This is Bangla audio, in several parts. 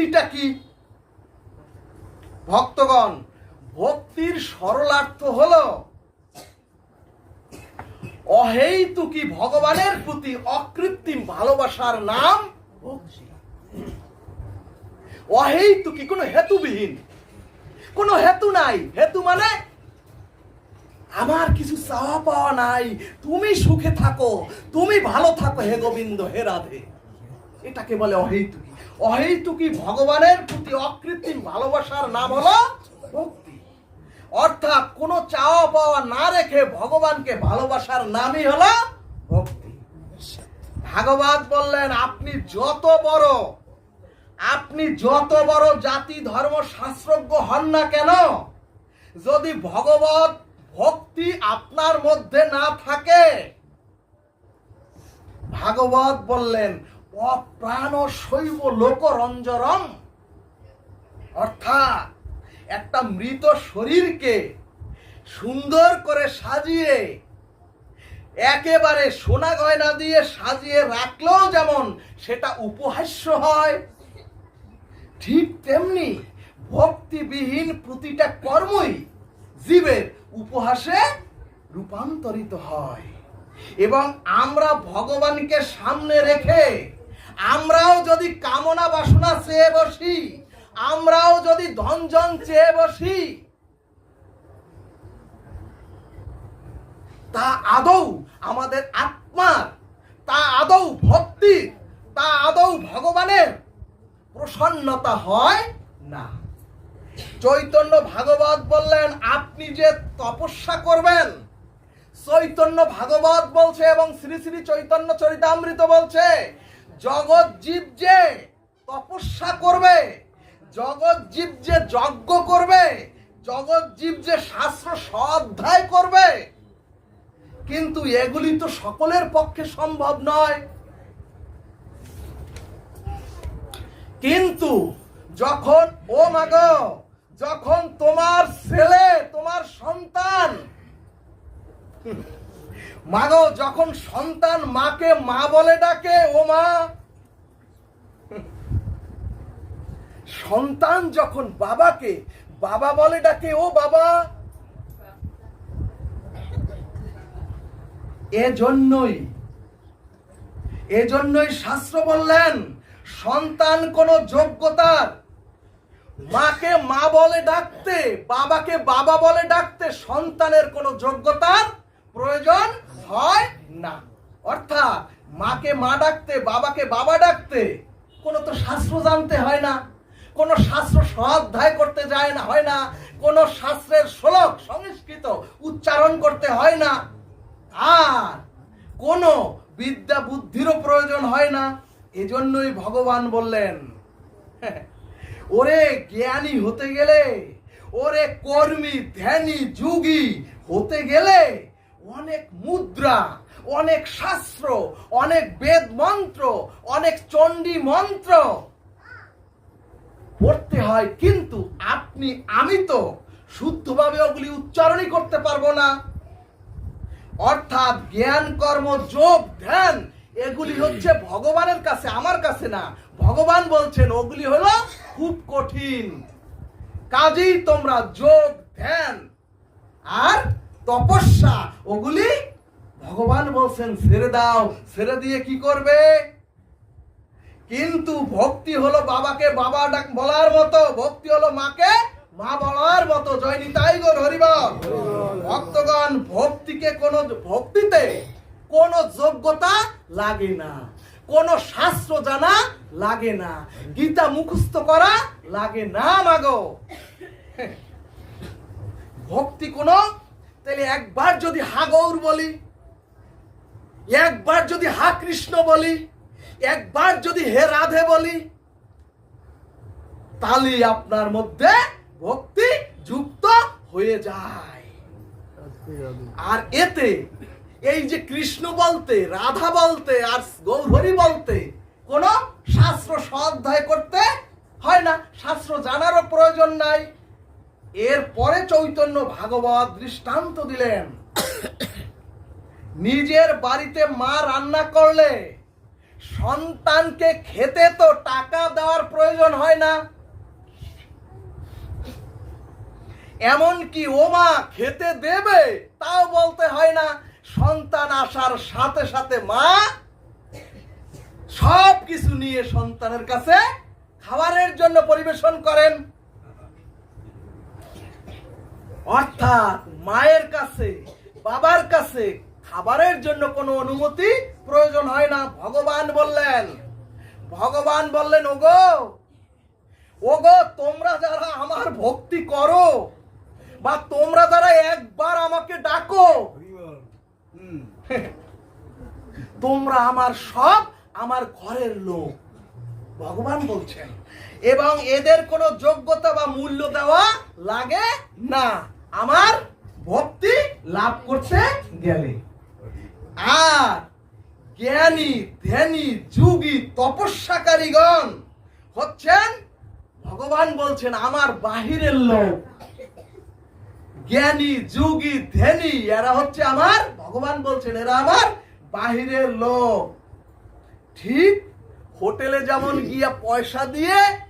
ভক্তিটা কি? ভক্তগণ, ভক্তির সরলার্থ হলো, অহেতুকি ভগবানের প্রতি অকৃত্রিম ভালোবাসার নাম ভক্তি অহেতুকি, কোনো হেতুবিহীন, কোনো হেতু নাই। হেতু মানে আমার কিছু চাওয়া পাওয়া নাই। তুমি সুখে থাকো, তুমি ভালো থাকো, হে গোবিন্দ, হে রাধে। এটাকে বলে অহেতুকি। অহেতুকি ভগবানের প্রতি অকৃত্রিম ভালোবাসার নাম হলো ভক্তি। অর্থাৎ কোনো চাওয়া পাওয়া না রেখে ভগবানকে ভালোবাসার নামই হলো ভক্তি। ভাগবত বললেন, আপনি যত বড়, আপনি যত বড় জাতি, ধর্ম, শাস্ত্রজ্ঞ হন না কেন, যদি ভগবত ভক্তি আপনার মধ্যে না থাকে, ভাগবত বললেন অপ্রাণ শৈব লোকরঞ্জরম অর্থাৎ একটা মৃত শরীরকে সুন্দর করে সাজিয়ে, একেবারে সোনা গয়না দিয়ে সাজিয়ে রাখলেও যেমন সেটা উপহাস্য হয়, ঠিক তেমনি ভক্তিবিহীন প্রতিটা কর্মই জীবের উপহাসে রূপান্তরিত হয়। এবং আমরা ভগবানকে সামনে রেখে আমরাও যদি কামনা বাসনা চেয়ে বসি, আমরাও যদি ধনজন চেয়ে বসি, তা আদৌ আমাদের আত্মার, তা আদৌ ভক্তির, তা আদৌ ভগবানের প্রসন্নতা হয় না। চৈতন্য ভাগবত বললেন, আপনি যে তপস্যা করবেন, চৈতন্য ভাগবত বলছে এবং শ্রী শ্রী চৈতন্য চরিতামৃত বলছে জগৎ জীব যে তপস্যা করবে, জগৎ জীব যে যজ্ঞ করবে, জগৎ জীব যে শাস্ত্র স্বাধ্যায় করবে, কিন্তু এগুলি তো সকলের পক্ষে সম্ভব নয়। কিন্তু যখন, ও মাগ যখন তোমার ছেলে, তোমার সন্তান মাগো যখন সন্তান মাকে মা বলে ডাকে, ও মা। সন্তান যখন বাবাকে বাবা বলে ডাকে, ও বাবা। এজন্যই এজন্যই শাস্ত্র বললেন, সন্তান কোনো যোগ্যতার। মাকে মা বলে ডাকতে, বাবাকে বাবা বলে ডাকতে সন্তানের কোনো যোগ্যতার প্রয়োজন হয় না। অর্থাৎ মাকে মা ডাকতে, বাবাকে বাবা ডাকতে কোনো তো শাস্ত্র জানতে হয় না, কোনো শাস্ত্র স্বাধ্যায় করতে যায় না, হয় না, কোনো শাস্ত্রের শ্লোক সংস্কৃত উচ্চারণ করতে হয় না। আর কোনো বিদ্যা বুদ্ধিরও প্রয়োজন হয় না। এজন্যই ভগবান বললেন, ওরে জ্ঞানী হতে গেলে, ওরে কর্মী, ধ্যানী, যুগী হতে গেলে অনেক মুদ্রা, অনেক শাস্ত্র, অনেক বেদ মন্ত্র, অনেক চণ্ডী মন্ত্র পড়তে হয়, কিন্তু আপনি, আমি তো শুদ্ধভাবে ওগুলি উচ্চারণই করতে পারব না। অর্থাৎ জ্ঞান, কর্ম, যোগ, ধ্যান, এগুলি হচ্ছে ভগবানের কাছে, আমার কাছে না। ভগবান বলছেন, ওগুলি হলো খুব কঠিন। কাজেই তোমরা যোগ, ধ্যান আর তপস্যা ওগুলি ভগবান বলছেন ছেড়ে দাও ছেড়ে দিয়ে কি করবে? কিন্তু ভক্তি হলো বাবাকে বাবা ডাক বলার মতো, ভক্তি হলো মাকে মা বলার মতো। জয় তাই গো হরিবল ভক্তগণ, ভক্তিকে কোন ভক্তিতে কোন যোগ্যতা লাগে না, কোন শাস্ত্র জানা লাগে না, গীতা মুখস্থ করা লাগে না মাগো। ভক্তি কোন তাহলে একবার যদি হা গৌর বলি, একবার যদি হা কৃষ্ণ বলি, একবার যদি হে রাধে বলি, তাহলে আপনার মধ্যে ভক্তি যুক্ত হয়ে যায়। আর এতে এই যে কৃষ্ণ বলতে, রাধা বলতে, আর গৌরী বলতে কোন শাস্ত্র স্বাধ্যায় করতে হয় না। শাস্ত্র জানারও প্রয়োজন নাই। এরপরে চৈতন্য ভাগবত দৃষ্টান্ত দিলেন। নিজের বাড়িতে মা রান্না করলে সন্তানকে খেতে তো টাকা দেওয়ার প্রয়োজন হয় না। এমন কি ওমা খেতে দেবে তাও বলতে হয় না, সন্তান আসার সাথে সাথে মা সব কিছু নিয়ে সন্তানের কাছে খাবারের জন্য পরিবেশন করেন। অর্থাৎ মায়ের কাছে, বাবার কাছে খাবারের জন্য কোনো অনুমতি প্রয়োজন হয় না। ভগবান বললেন ভগবান বললেন, ওগো ওগো, তোমরা যারা আমার ভক্তি করো বা তোমরা যারা একবার আমাকে ডাকো, তোমরা আমার সব আমার ঘরের লোক। ভগবান বলছেন এবং এদের কোনো যোগ্যতা বা মূল্য দেওয়া লাগে না। আমার ভক্তি লাভ করতে গেলে। আর জ্ঞানী, ধ্যানী, যুগী, তপস্যাকারীগণ হচ্ছেন, ভগবান বলছেন, আমার বাহিরের লোক। জ্ঞানী, যুগী, ধ্যানী, এরা হচ্ছে আমার, ভগবান বলছেন, এরা আমার বাহিরের লোক। ঠিক হোটেলে যেমন গিয়া পয়সা দিয়ে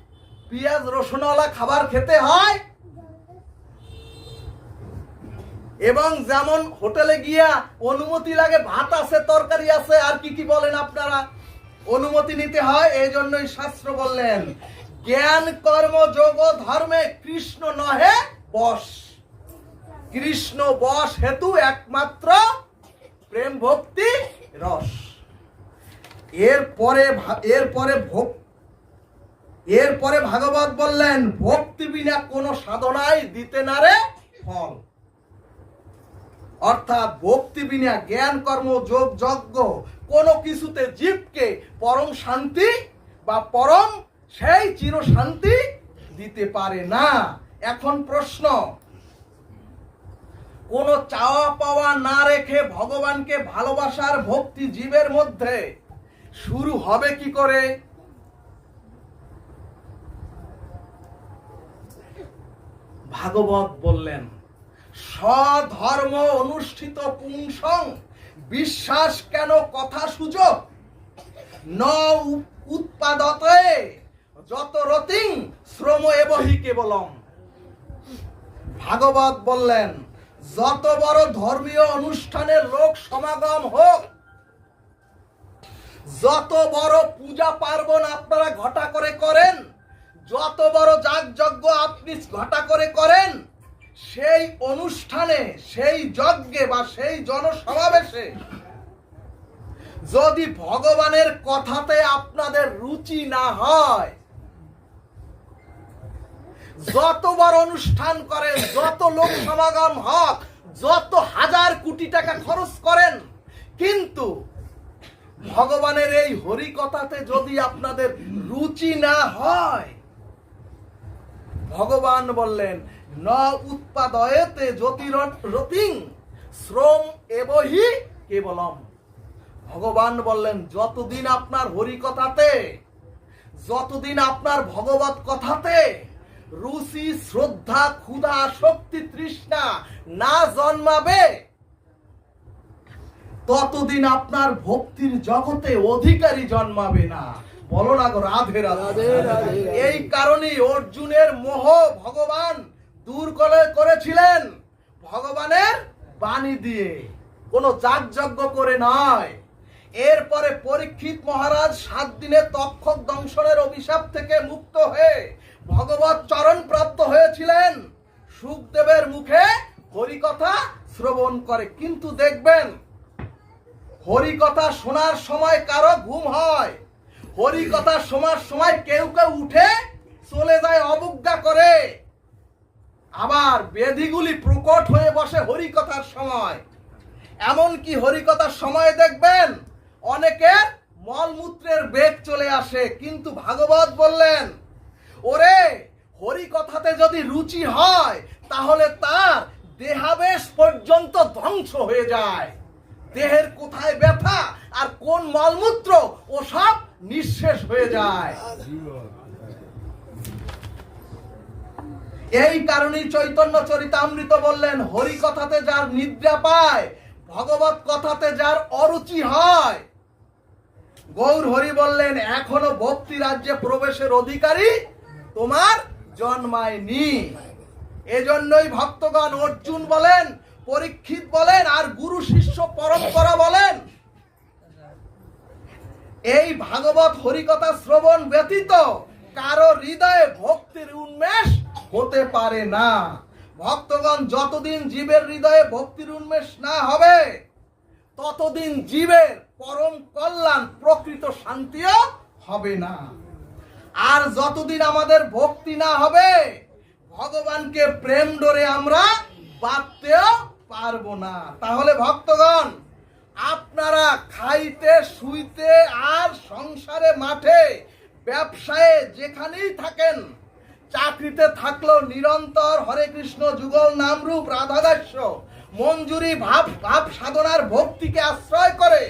পেঁয়াজ রসুনওয়ালা খাবার খেতে হয়? এবং যেমন হোটেলে গিয়া অনুমতি লাগে, ভাত আছে, তরকারি আছে, আর কি কি বলেন আপনারা? অনুমতি নিতে হয় এই জন্যই শাস্ত্র বললেন, জ্ঞান, কর্ম, যোগ, ধর্মে কৃষ্ণ নহে, বস। কৃষ্ণ বশ হেতু একমাত্র প্রেম, ভক্তি, রস। এরপরে এরপরে ভক্তি এরপরে ভাগবত বললেন, ভক্তি বিনা কোনো সাধনাই দিতে না রে ফল। অর্থাৎ ভক্তি বিনা জ্ঞান, কর্ম, যোগ, যজ্ঞ, কোনো কিছুতে জীবকে পরম শান্তি বা পরম সেই চির শান্তি দিতে পারে না। এখন প্রশ্ন, কোনো চাওয়া পাওয়া না রেখে ভগবানকে ভালোবাসার ভক্তি জীবের মধ্যে শুরু হবে কি করে? ভাগবত বললেন, স্বধর্ম অনুষ্ঠিত পুংসং, বিশ্বাস কেন কথা সুযোগ? ন উৎপাদতে যত রতিং শ্রম এবহি কেবলম ভাগবত বললেন, যত বড় ধর্মীয় অনুষ্ঠানের লোক সমাগম হোক, যত বড় পূজা পার্বণ আপনারা ঘটা করে করেন যত বড় যাগযজ্ঞ আপনি ঘটা করে করেন, সেই অনুষ্ঠানে, সেই যজ্ঞে বা সেই জনসমাবেশে যদি ভগবানের কথাতে আপনাদের রুচি না হয় যত বড় অনুষ্ঠান করেন, যত লোক সমাগম হোক, যত হাজার কোটি টাকা খরচ করেন, কিন্তু ভগবানের এই হরি কথাতে যদি আপনাদের রুচি না হয় ভগবান বললেন, ন উৎপাদয়েতে জ্যোতির রতিং শ্রম এবহি কেবলম। ভগবান বললেন, যতদিন আপনার হরি কথাতে যতদিন আপনার ভগবত কথাতে রুচি, শ্রদ্ধা, ক্ষুধা, শক্তি, তৃষ্ণা না জন্মাবে, ততদিন আপনার ভক্তির জগতে অধিকারী জন্মাবে না। বলো না গো রাধে রাধে। এই কারণেই অর্জুনের মোহ ভগবান দূর করে করেছিলেন ভগবানের বাণী দিয়ে। কোনো যাগযজ্ঞ করে নয়। এরপরে পরীক্ষিত মহারাজ সাত দিনে তক্ষক দংশনের অভিশাপ থেকে মুক্ত হয়ে ভগবত চরণ প্রাপ্ত হয়েছিলেন। সুখদেবের মুখে হরিকথা শ্রবণ করে। কিন্তু দেখবেন হরি কথা শোনার সময় কারও ঘুম হয়। হরি কথা শোনার সময় কেউ কেউ উঠে চলে যায় অবজ্ঞা করে। আবার বেধিগুলি প্রকট হয়ে বসে হরি কথার সময়। এমন কি হরি কথার সময় দেখবেন, অনেকের মলমূত্রের বেগ চলে আসে। কিন্তু ভাগবত বললেন, ওরে হরি কথাতে যদি রুচি হয়, তাহলে তার দেহাবেশ পর্যন্ত ধ্বংস হয়ে যায়। দেহের কোথায় ব্যথা আর কোন মলমূত্র ও সব নিঃশেষ হয়ে যায়। এই কারণেই চৈতন্য চরিতামৃত বললেন, হরি কথাতে যার নিদ্রা পায়, ভগবত কথাতে যার অরুচি হয়। গৌর হরি বললেন, এখনও ভক্তি রাজ্যে প্রবেশের অধিকারী তোমার জন্মায়নি। এজন্যই ভক্তগণ অর্জুন বলেন, পরীক্ষিত বলেন, আর গুরু শিষ্য পরম্পরা বলেন এই ভাগবত হরিকথা শ্রবণ ব্যতীত কারও হৃদয়ে ভক্তির উন্মেষ হতে পারে না। ভক্তগণ, যতদিন জীবের হৃদয়ে ভক্তির উন্মেষ না হবে, ততদিন জীবের পরম কল্যাণ প্রকৃত শান্তিও হবে না। আর যতদিন আমাদের ভক্তি না হবে, ভগবানকে প্রেম ডরে আমরা বাঁধতেও পারব না। তাহলে ভক্তগণ আপনারা খাইতে, শুইতে আর সংসারে, মাঠে, ব্যবসায়ে যেখানেই থাকেন, চাকরিতে থাকলেও নিরন্তর হরে কৃষ্ণ যুগল নামরূপ রাধাদাস্য, মঞ্জুরি, ভাব ভাব সাধনার ভক্তিকে আশ্রয় করে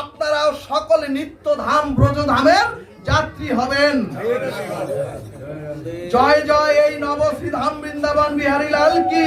আপনারাও সকলে নিত্য ধাম ব্রজধামের যাত্রী হবেন। জয় জয়, এই নবশ্রী ধাম বৃন্দাবন বিহারী লাল কি?